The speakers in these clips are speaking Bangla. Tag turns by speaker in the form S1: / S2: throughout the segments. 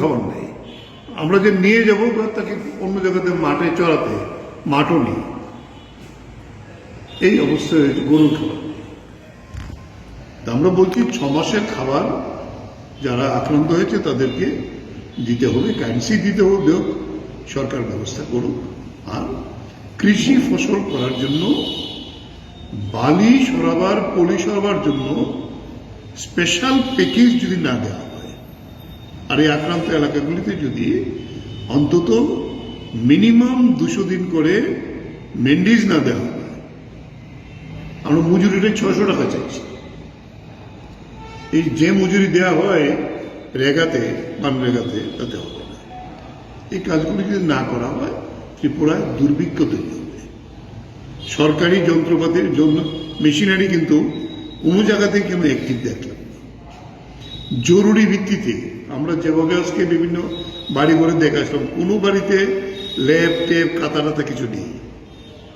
S1: খাবার নেই। আমরা যে নিয়ে যাব তাকে অন্য জায়গাতে মাঠে চড়াতে, মাঠও নেই। এই অবস্থা হয়েছে গরুর খাবার আমরা বলছি, ছ মাসের খাবার যারা আক্রান্ত হয়েছে তাদেরকে দিতে হবে কারেন্সি দিতে হবে সরকার ব্যবস্থা করুক। আর কৃষি ফসল করার জন্য, বালি সরাবার, পলি সরাবার জন্য স্পেশাল প্যাকেজ যদি না দেওয়া আর এই আক্রান্ত এলাকাগুলিতে যদি অন্তত মিনিমাম দুশো দিন করে মেন্ডিজ না দেওয়া হয়, আমরা মজুরিটা ছশো টাকা চাইছি। এই যে মজুরি দেওয়া হয়, রেগাতে মানরেগাতে তাতে হবে না। এই কাজগুলি যদি না করা হয় ত্রিপুরায় দুর্ভিক্ষ তৈরি হবে। সরকারি যন্ত্রপাতির জন্য, মেশিনারি কিন্তু কোনো জায়গাতেই কেন অ্যাক্টিভ দেখলাম জরুরি ভিত্তিতে আমরা যেভাবে আজকে বিভিন্ন বাড়ি ঘরে দেখাছিলাম কোনো বাড়িতে ল্যাব টেপ কাতা টাতা কিছু নেই।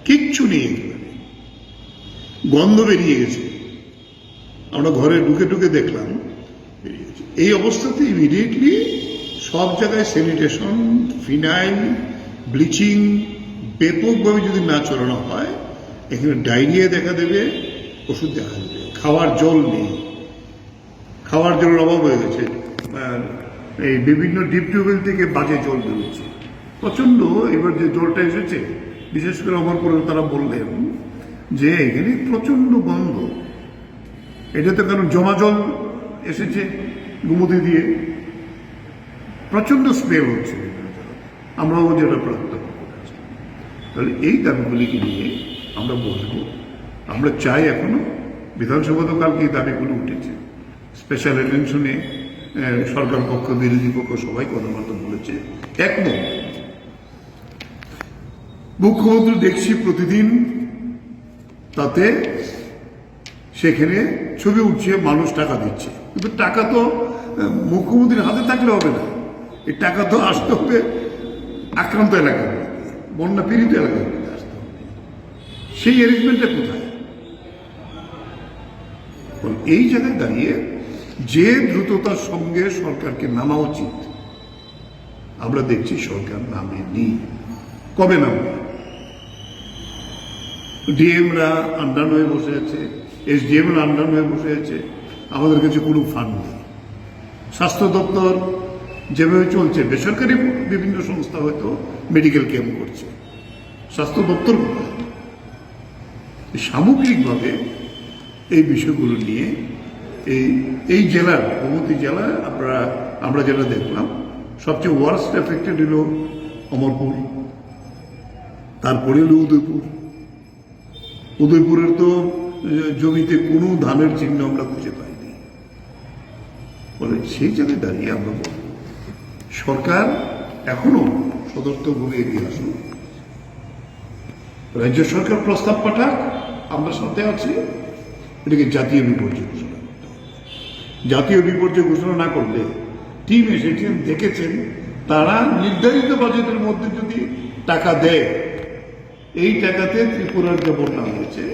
S1: কিচ্ছু নেই গন্ধ বেরিয়ে গেছে। আমরা ঘরে ঢুকে ঢুকে দেখলাম। এই অবস্থাতে ইমিডিয়েটলি সব জায়গায় স্যানিটেশন ফিনাইল ব্লিচিং ব্যাপকভাবে যদি না চড়ানো হয়, এখানে ডায়রিয়া দেখা দেবে, ওষুধ দেখা দেবে, খাওয়ার জল নেই। খাওয়ার জলের অভাব হয়ে গেছে। এই বিভিন্ন ডিপ টিউবওয়েল থেকে বাজে জল বেরোচ্ছে প্রচণ্ড এবার যে জলটা এসেছে, বিশেষ করে আমার পরে তারা বললেন যে এখানে প্রচণ্ড গন্ধ। এটা তো কারণ জমা জল এসেছে গুমতি দিয়ে। প্রচণ্ড স্মেল হচ্ছে। আমরাও যেটা করেছি তাহলে এই দাবিগুলিকে নিয়ে আমরা বসবো আমরা চাই এখনও বিধানসভা তো কালকে এই দাবিগুলো উঠেছে। স্পেশাল অ্যাটেনশনে সরকার পক্ষ, বিরোধী পক্ষ সবাই কথাবার্তা বলেছে। একমত মুখ্যমন্ত্রী দেখছি প্রতিদিন তাতে সেখানে ছবি উঠছে, মানুষ টাকা দিচ্ছে। কিন্তু টাকা তো মুখ্যমন্ত্রীর হাতে থাকলে হবে না। এই টাকা তো আসতে হবে আক্রান্ত এলাকা বন্যা পীড়িত এলাকাগুলিতে আসতে হবে। সেই অ্যারেঞ্জমেন্টটা কোথায়? এই জায়গায় দাঁড়িয়ে যে দ্রুততার সঙ্গে সরকারকে নামা উচিত, আমরা দেখছি সরকার নামে নামেনি কবে নামবে? ডিএমরা আন্ডান হয়ে বসে আছে এসডিএমরা আন্ডান হয়ে বসে আছে, আমাদের কাছে কোনো ফান্ড নেই। স্বাস্থ্য দপ্তর যেভাবে চলছে, বেসরকারি বিভিন্ন সংস্থা হয়তো মেডিকেল ক্যাম্প করছে। স্বাস্থ্য দপ্তর সামগ্রিকভাবে এই বিষয়গুলো নিয়ে এই এই জেলার গোমতী জেলায় আমরা আমরা যেটা দেখলাম, সবচেয়ে ওয়ার্স্ট এফেক্টেড হলো অমরপুর, তারপরে হলো উদয়পুর। উদয়পুরের তো জমিতে কোনো ধানের চিহ্ন আমরা খুঁজে পাইনি। বলে সেই জায়গায় দাঁড়িয়ে আমরা সরকার এখনও সদর্থভাবে এগিয়ে আসুন। রাজ্য সরকার প্রস্তাব পাঠাক, আমরা সাথে আছি, এটাকে জাতীয় বিপর্যয়। জাতীয় বিপর্যয় ঘোষণা না করলে টিম এসেছেন দেখেছেন, তারা নির্ধারিত বাজেটের মধ্যে যদি টাকা দেয়, এই টাকাতে ত্রিপুরার যে বন্যা হয়েছে।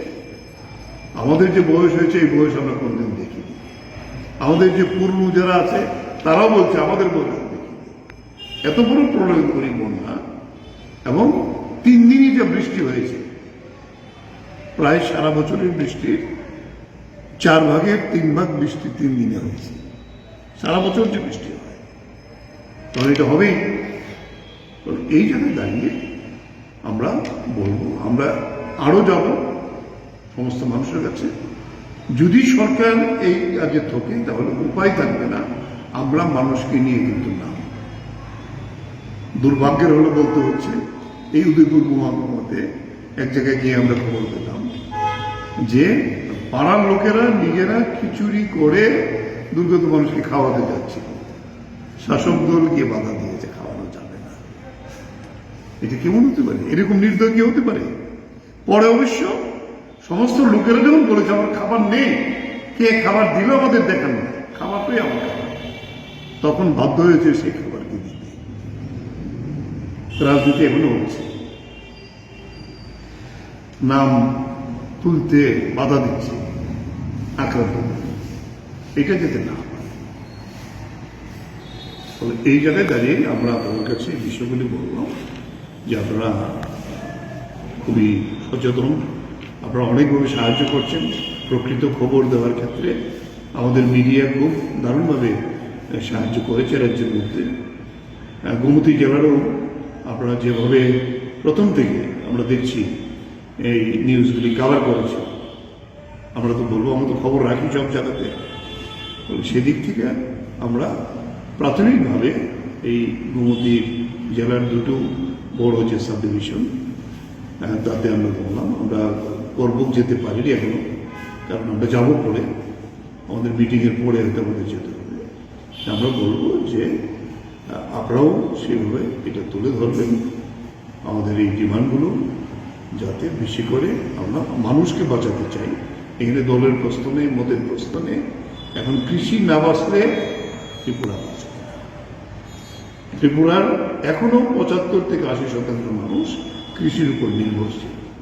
S1: আমাদের যে বয়স হয়েছে, এই বয়স আমরা কোনদিন দেখিনি। আমাদের যে পুরনো যারা আছে, তারাও বলছে আমাদের বয়স এত বড় প্রলয় করি বন্যা এবং তিন দিনই যে বৃষ্টি হয়েছে, প্রায় সারা বছরের বৃষ্টির চার ভাগের তিন ভাগ বৃষ্টি তিন দিনে হয়েছে। সারা বছর যে বৃষ্টি হয়। তখন এটা হবেই। এই জায়গায় দাঁড়িয়ে আমরা বলব, আমরা আরও যাব সমস্ত মানুষের কাছে। যদি সরকার এই কাজে থাকে তাহলে উপায় থাকবে না। আমরা মানুষকে নিয়ে কিন্তু না। দুর্ভাগ্যের হলো বলতে হচ্ছে, এই উদয়পুর মহাকুমাতে এক জায়গায় গিয়ে আমরা খবর পেলাম যে পাড়ার লোকেরা নিজেরা খিচুড়ি করে দুর্গত মানুষকে খাওয়াতে যাচ্ছে। শাসক দল গিয়ে বাধা দিয়েছে, খাওয়ানো যাবে না। এটা কেমন হতে পারে? এরকম নির্দয় কি হতে পারে? পরে অবশ্য সমস্ত লোকেরা যখন বলেছে, আমার খাবার নেই। কে খাবার দিল আমাদের দেখান না। খাবারটাই আমার খাবার। তখন বাধ্য হয়েছে সেই খাবারকে দিতে। রাজনীতি এখনও হচ্ছে। নাম তুলতে বাধা দিচ্ছে। আক্রান্ত। এটা যেতে না। ফলে এই জায়গায় দাঁড়িয়ে আমরা আপনাদের কাছে এই বিষয়গুলি বললাম যে আপনারা খুবই সচেতন। আপনারা অনেকভাবে সাহায্য করছেন। প্রকৃত খবর দেওয়ার ক্ষেত্রে আমাদের মিডিয়া খুব দারুণভাবে সাহায্য করেছে রাজ্যের মধ্যে। গোমতী জেলারও আপনারা যেভাবে প্রথম থেকে আমরা দেখছি এই নিউজগুলি কাভার করেছে। আমরা তো বলব, আমরা তো খবর রাখি সব জায়গাতে। সেদিক থেকে আমরা প্রাথমিকভাবে এই গোমতী জেলার দুটো বড় যে সাব ডিভিশন তাতে আমরা বললাম, আমরা করবুক যেতে পারিনি এখনও, কারণ আমরা যাব পরে। আমাদের মিটিংয়ের পরে হয়তো আমাদের যেতে হবে। আমরা বলব যে আপনারাও সেভাবে এটা তুলে ধরবেন। আমাদের এই ডিমান্ডগুলো যাতে বেশি করে আমরা মানুষকে বাঁচাতে চাই। এখানে দলের প্রশ্ন নেই মদের প্রশ্ন নেই। এখন কৃষি না বাঁচলে ত্রিপুরা। বাঁচবে ত্রিপুরার এখনও পঁচাত্তর থেকে আশি শতাংশ মানুষ কৃষির উপর নির্ভরশীল।